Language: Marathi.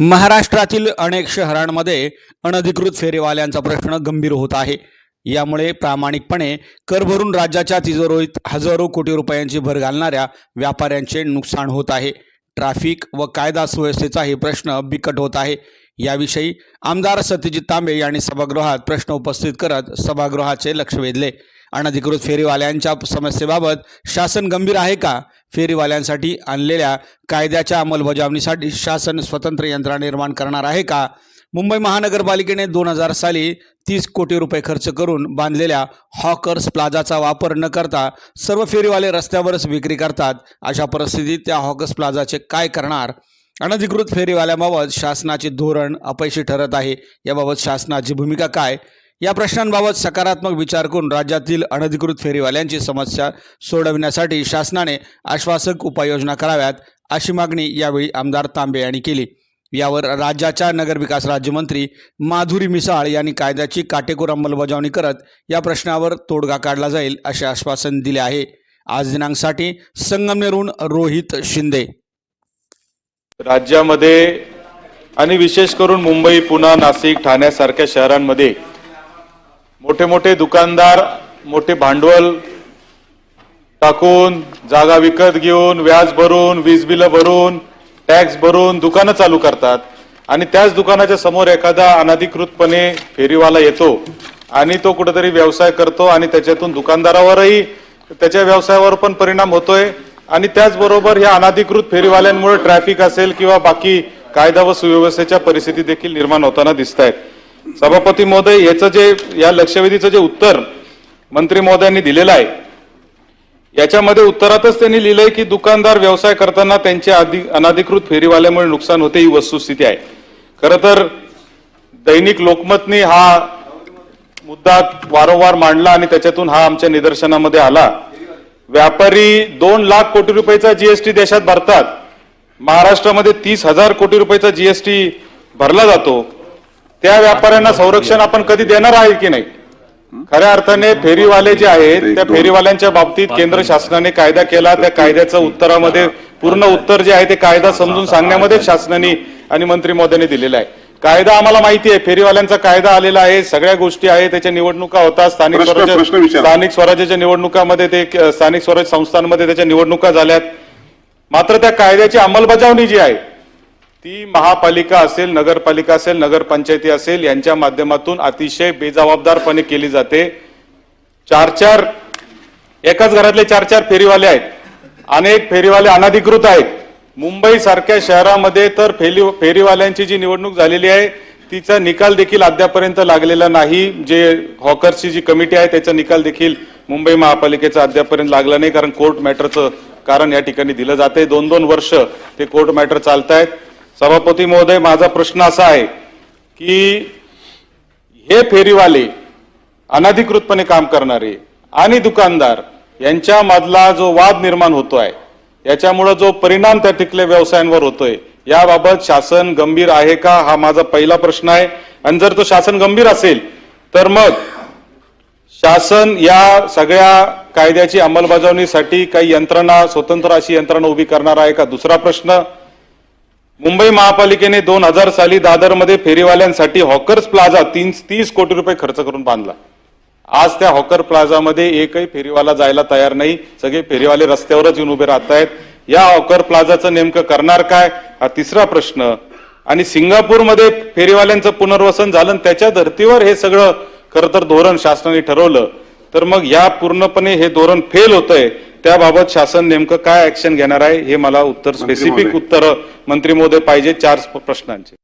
महाराष्ट्रातील अनेक शहरांमध्ये अनधिकृत फेरीवाल्यांचा प्रश्न गंभीर होत आहे. यामुळे प्रामाणिकपणे कर भरून राज्याच्या तिजोरीत हजारो कोटी रुपयांची भर घालणाऱ्या व्यापाऱ्यांचे नुकसान होत आहे. ट्रॅफिक व कायदा सुव्यवस्थेचाही प्रश्न बिकट होत आहे. याविषयी आमदार सत्यजित तांबे यांनी सभागृहात प्रश्न उपस्थित करत सभागृहाचे लक्ष वेधले. अनधिकृत फेरीवाल्यांच्या समस्येबाबत शासन गंभीर आहे का? फेरीवाल्यांसाठी आणलेल्या कायद्याच्या अंमलबजावणीसाठी शासन स्वतंत्र यंत्रणा निर्माण करणार आहे का? मुंबई महानगरपालिकेने दोन हजार साली तीस कोटी रुपये खर्च करून बांधलेल्या हॉकर्स प्लाझाचा वापर न करता सर्व फेरीवाले रस्त्यावरच विक्री करतात. अशा परिस्थितीत त्या हॉकर्स प्लाझाचे काय करणार? अनधिकृत फेरीवाल्याबाबत शासनाचे धोरण अपयशी ठरत आहे. याबाबत शासनाची भूमिका काय? या प्रश्नांबाबत सकारात्मक विचार करून राज्यातील अनधिकृत फेरीवाल्यांची समस्या सोडविण्यासाठी शासनाने आश्वासक उपाययोजना कराव्यात अशी मागणी यावेळी आमदार तांबे यांनी केली. यावर राज्याच्या नगरविकास राज्यमंत्री माधुरी मिसाळ यांनी कायद्याची काटेकोर अंमलबजावणी करत या प्रश्नावर तोडगा काढला जाईल असे आश्वासन दिले आहे. आज दिनांकसाठी संगमनेरहून रोहित शिंदे. राज्यामध्ये आणि विशेष करून मुंबई पुणे नाशिक ठाण्यासारख्या शहरांमध्ये मोठे मोठे दुकानदार मोठे भांडवल टाकून जागा विकत घेऊन व्याज भरून वीज बिलं भरून टॅक्स भरून दुकानं चालू करतात. आणि त्याच दुकानाच्या समोर एखादा अनधिकृतपणे फेरीवाला येतो आणि तो कुठेतरी व्यवसाय करतो आणि त्याच्यातून दुकानदारावरही त्याच्या व्यवसायावर पण परिणाम होतोय. आणि त्याचबरोबर या अनधिकृत फेरीवाल्यांमुळे ट्रॅफिक असेल किंवा बाकी कायदा व सुव्यवस्थेच्या परिस्थिती देखील निर्माण होताना दिसत आहेत सभापती महोदय याचं जे या लक्षवेधीचं जे उत्तर मंत्री महोदयांनी दिलेलं आहे याच्यामध्ये उत्तरातच त्यांनी लिहिलंय की दुकानदार व्यवसाय करताना त्यांच्या अधि अनधिकृत फेरीवाल्यामुळे नुकसान होते ही वस्तुस्थिती आहे. खरं तर दैनिक लोकमतनी हा मुद्दा वारंवार मांडला आणि त्याच्यातून हा आमच्या निदर्शनामध्ये आला. व्यापारी दोन लाख कोटी रुपयाचा जीएसटी देशात भरतात. महाराष्ट्रामध्ये तीस हजार कोटी रुपयाचा जीएसटी भरला जातो. त्या व्यापाऱ्यांना संरक्षण आपण कधी देणार आहे की नाही? खऱ्या अर्थाने फेरीवाले जे आहेत त्या फेरीवाल्यांच्या बाबतीत केंद्र शासनाने कायदा केला त्या कायद्याचं उत्तरामध्ये पूर्ण उत्तर जे आहे ते कायदा समजून सांगण्यामध्ये शासनाने आणि मंत्री मोदयांनी दिलेलं आहे. कायदा आम्हाला माहिती आहे फेरीवाल्यांचा कायदा आलेला आहे सगळ्या गोष्टी आहेत त्याच्या निवडणुका होतात स्थानिक स्वराज्य. स्थानिक स्वराज्याच्या निवडणुकामध्ये ते स्थानिक स्वराज्य संस्थांमध्ये त्याच्या निवडणुका झाल्यात. मात्र त्या कायद्याची अंमलबजावणी जी आहे ती महापालिका असेल नगरपालिका असेल नगरपंचायती असेल यांच्या माध्यमातून अतिशय बेजबाबदारपणे केली जाते. चार चार एकाच घरातले चार चार फेरीवाले आहेत. अनेक फेरीवाले अनधिकृत आहेत. मुंबई सारख्या शहरामध्ये तर फेरी फेरीवाल्यांची जी निवडणूक झालेली आहे तिचा निकाल देखील अद्यापर्यंत लागलेला नाही. जे हॉकर्सची जी कमिटी आहे त्याचा निकाल देखील मुंबई महापालिकेचा अद्यापर्यंत लागला नाही. कारण कोर्ट मॅटरचं कारण या ठिकाणी दिलं जाते दोन दोन वर्ष ते कोर्ट मॅटर चालत आहेत सभापती महोदय माझा प्रश्न असा आहे की हे फेरीवाले अनधिकृतपणे काम करणारे आणि दुकानदार यांच्या मधला जो वाद निर्माण होतोय याच्यामुळे जो परिणाम त्या तिथल्या व्यवसायांवर होतोय याबाबत शासन गंभीर आहे का? हा माझा पहिला प्रश्न आहे. आणि जर तो शासन गंभीर असेल तर मग शासन या सगळ्या कायद्याची अंमलबजावणीसाठी काही यंत्रणा स्वतंत्र अशी यंत्रणा उभी करणार आहे का? दुसरा प्रश्न मुंबई महापालिकेने दोन हजार साली दादरमध्ये फेरीवाल्यांसाठी हॉकर्स प्लाझा तीन तीस कोटी रुपये खर्च करून बांधला. आज त्या हॉकर प्लाझामध्ये एकही फेरीवाला जायला तयार नाही. सगळे फेरीवाले रस्त्यावरच येऊन उभे राहत आहेत या हॉकर प्लाझाचं नेमकं करणार काय? हा तिसरा प्रश्न. आणि सिंगापूरमध्ये फेरीवाल्यांचं पुनर्वसन झालं आणि त्याच्या धर्तीवर हे सगळं खरं तर धोरण शासनाने ठरवलं. तर मग या पूर्णपणे हे धोरण फेल होतंय. त्याबाबत शासन नेमकं काय ऍक्शन घेणार आहे हे मला उत्तर स्पेसिफिक. उत्तर मंत्री महोदय पाहिजे चार प्रश्नांचे